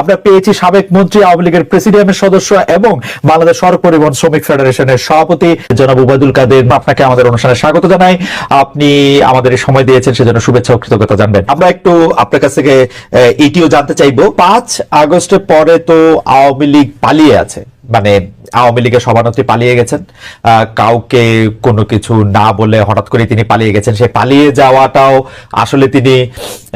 আমরা পেয়েছি সাবেক মন্ত্রী, আওয়ামী লীগের প্রেসিডিয়ামের সদস্য এবং বাংলাদেশ সড়ক পরিবহন শ্রমিক ফেডারেশনের সভাপতি জনাব উবায়দুল কাদের। আপনাকে আমাদের অনুষ্ঠানে স্বাগত জানাই। আপনি আমাদের সময় দিয়েছেন, সেজন্য শুভেচ্ছা ও কৃতজ্ঞতা জানবেন। আমরা একটু আপনার কাছ থেকে এটিও জানতে চাইব। পাঁচ আগস্টের পরে তো আওয়ামী লীগ পালিয়ে আছে। মানে আওয়ামী লীগের সভানেত্রী পালিয়ে গেছেন। কাউকে কোনো কিছু না বলে হঠাৎ করে তিনি পালিয়ে গেছেন। সে পালিয়ে যাওয়াটাও আসলে তিনি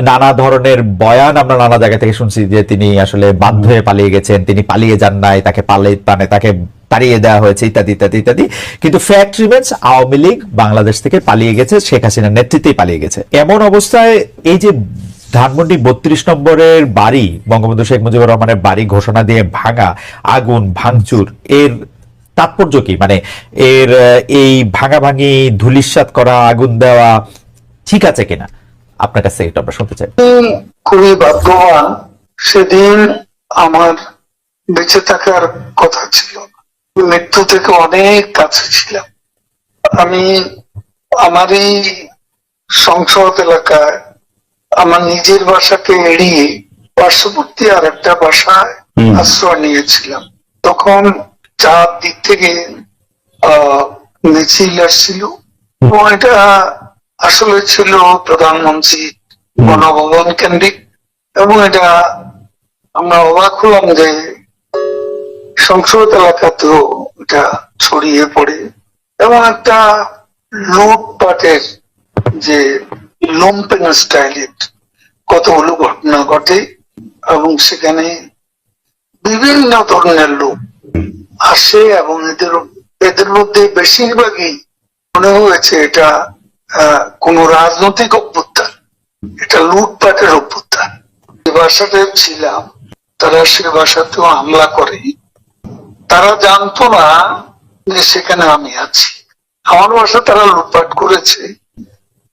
নানা ধরনের বয়ান আমরা নানা জায়গা থেকে শুনছি যে তিনি আসলে বাধ্য হয়ে পালিয়ে গেছেন, তিনি পালিয়ে যান নাই, তাকে পালিয়ে মানে তাকে তাড়িয়ে দেওয়া হয়েছে, ইত্যাদি ইত্যাদি ইত্যাদি। কিন্তু ফ্যাক্ট রিমেন্স আওয়ামী লীগ বাংলাদেশ থেকে পালিয়ে গেছে, শেখ হাসিনার নেতৃত্বেই পালিয়ে গেছে। এমন অবস্থায় এই যে ধানমন্ডি বত্রিশ নম্বরের বাড়ি, বঙ্গবন্ধু শেখ মুজিবুর রহমানের বাড়ি ঘোষণা দিয়ে ভাঙা, আগুন, ভাঙচুর, এর তাৎপর্য কি? মানে এর, এই ভাঙাভাঙি ধুলিস্বাত করা, আগুন দেওয়া ঠিক আছে কিনা? আপনার কাছে এটা আমরা শুনতে চাই। খুবই ভাগ্যবান, সেদিন আমার বেঁচে থাকার কথা ছিল। মৃত্যু থেকে অনেক কাছে ছিলাম। আমি আমার এই সংসদ এলাকায় আমার নিজের বাসাকে এড়িয়ে পার্শ্ববর্তী আর একটা বাসায় আশ্রয় নিয়েছিলাম। তখন চার দিক থেকে মিছিল আসছিল এবং এটা আসলে ছিল প্রধানমন্ত্রী গণভবন কেন্দ্রিক এবং এটা আমরা অবাক হলাম যে সংসদ এলাকাতেও এটা ছড়িয়ে পড়ে এবং একটা লুটপাটের যে লম্পেন স্টাইলের কতগুলো ঘটনা ঘটে এবং সেখানে বিভিন্ন ধরনের লোক আসে এবং এদের এদের মধ্যে বেশিরভাগই মনে হয়েছে এটা কোনো রাজনৈতিক অভ্যুত্থান। এটা লুটপাটের অভ্যুত্থান। যে বাসাতে ছিলাম, তারা সে বাসাতেও হামলা করে। তারা জানতো না যে সেখানে আমি আছি। আমার বাসা তারা লুটপাট করেছে।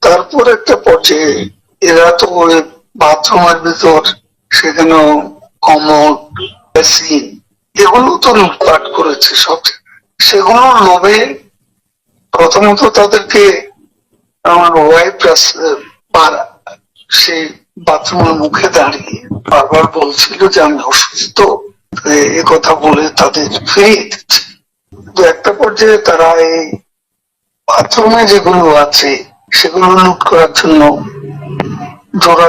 তারপর একটা পর্যায়ে এরা তো ওই বাথরুমের ভিতর সেখানেও কমোড বেসিন এগুলো তো লুটপাট করেছে সব। সেগুলো লোভে প্রথমত তাদেরকে আমার ওয়াইফ সেই বাথরুমের মুখে দাঁড়িয়ে বারবার বলছিল যে আমি অসুস্থ, এ- কথা বলে তাদের ফিরিয়ে দিচ্ছে। একটা পর্যায়ে তারা এই বাথরুমে যেগুলো আছে সেগুলো লুট করার জন্য জোরা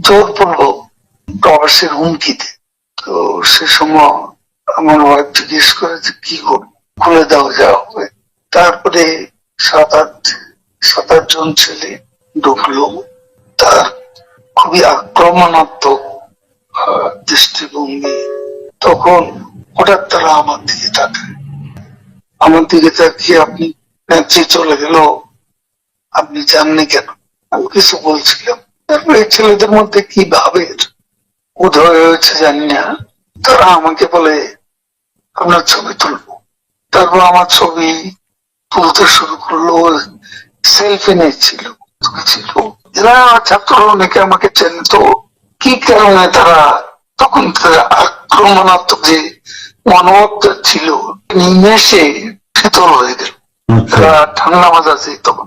জোরপূর্বক প্রবাসের হুমকিতে। তো সে সময় আমার ওয়াইফ জিজ্ঞেস করে যে, কি করব খুলে দাও, যা হবে। তারপরে সাত আট সাত আট জন ছেলে ঢুকলো। তার খুবই আক্রমণাত্মক দৃষ্টিভঙ্গি। তখন হঠাৎ তারা আমার দিকে তাকায়। আমার দিকে তাকিয়ে আপনি চলে গেল। আপনি জাননি কেন? আমি কিছু বলছিলাম। তারপরে এই ছেলেদের মধ্যে কি ভাবের? উদয় হয়েছে জানি না। তারা আমাকে বলে আপনার ছবি তুলবো। তারপর আমার ছবি তুলতে শুরু করল। সেলফি নিচ্ছিল ছিল এরা ছাত্র অনেকে আমাকে চেনত। কি কারণে তারা তখন তারা আক্রমণাত্মক যে মনোভাবটা ছিল নিমেষে শীতল হয়ে গেল। তারা ঠান্ডা মাজাছে তখন।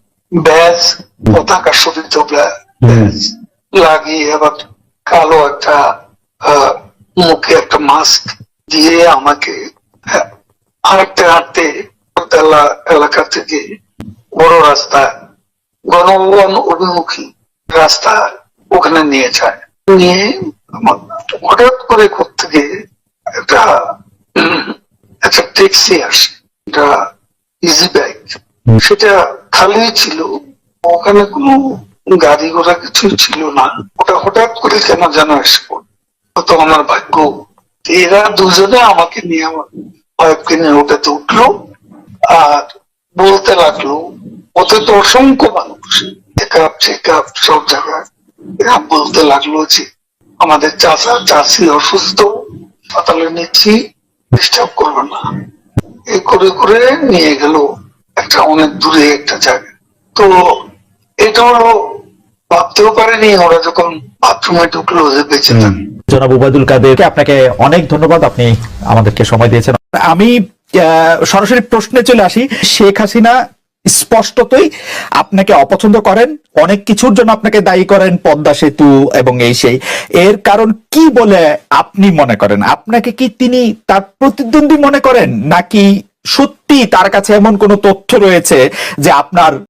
ব্যাজ পতাকা শোভিত ব্যাজ লাগিয়ে আবার কালো একটা মুখে একটা মাস্ক দিয়ে আমাকে হ্যাঁ, হাঁটতে হাঁটতে এলা- এলাকা থেকে বড় রাস্তা গণভবন অভিমুখী রাস্তা ওখানে নিয়ে যায়। নিয়ে হঠাৎ করে থেকে ট্যাক্সি আসে। এটা ইজি বাইক সেটা খালি ছিল। ওখানে কোনো গাড়ি ঘোড়া কিছু ছিল না। ওটা হঠাৎ করে কেন যেন এসে। তো আমার ভাগ্য। এরা দুজনে আমাকে নিয়ে আমার ওয়াইফকে নিয়ে ওটাতে উঠল আর বলতে লাগল ওতে তো অসংখ্য মানুষ। চেক আপ চেক আপ সব জায়গায়। এরা বলতে লাগল যে, আমাদের চাচা চাষি অসুস্থ হাসপাতালে নিচ্ছি ডিস্টার্ব করবে না। এই করে করে নিয়ে গেল। একটা অনেক দূরে একটা জায়গা। তো এটা ভাবতেও পারেনি ওরা যখন বাথরুমে ঢুকলো যে বেঁচে থাকে জনাব উবায়দুল কাদেরকে আপনাকে অনেক ধন্যবাদ আপনি আমাদেরকে সময় দিয়েছেন। আমি সরাসরি প্রশ্নে চলে আসি। শেখ হাসিনা স্পষ্টতই আপনাকে অপছন্দ করেন অনেক কিছুর জন্য আপনাকে দায়ী করেন পদ্মা সেতু এবং এই সেই। এর কারণ কি বলে আপনি মনে করেন? আপনাকে কি তিনি তার প্রতিদ্বন্দ্বী মনে করেন নাকি সত্যি তার কাছে এমন কোনো তথ্য রয়েছে যে আপনার